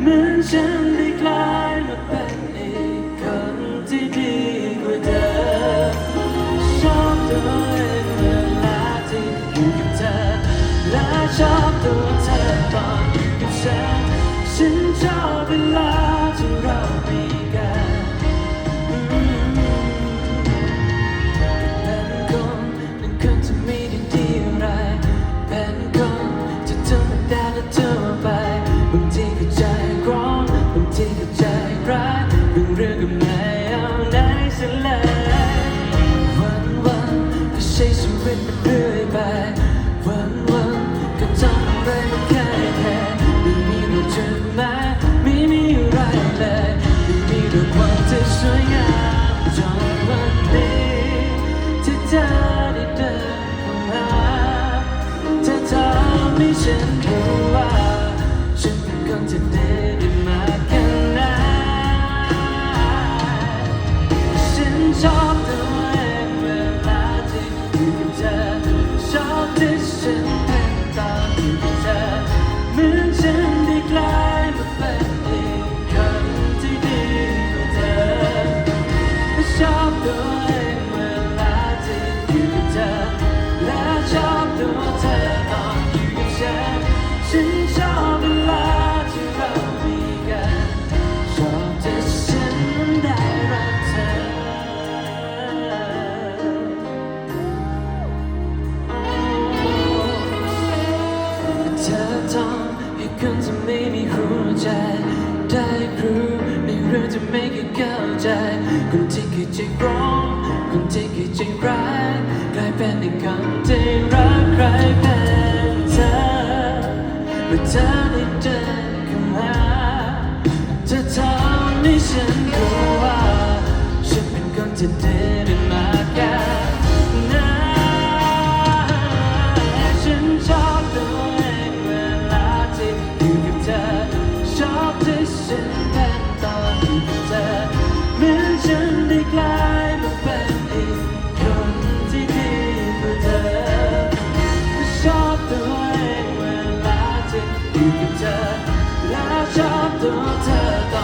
Menschen, die kleine Welt. ให้ฉันรู้ว่าฉันเป็นคนที่ได้มากแค่ฉันชอบตัวเองเวล่อยู่กัเธอชอบที่ฉัน คนจะไม่มีหัวใจ ได้รู้ไม่รู้จะไม่เคยเข้าใจ คนที่เคยใจร้องคนที่เคยใจร้ายกลายเป็นในคำที่รักใครเป็นเธอเมื่อเธอได้เดินเข้ามาเธอทำให้ฉันรู้ว่าฉันเป็นคนที่ดีู่กับเธอและชอบตัวเธอต่อ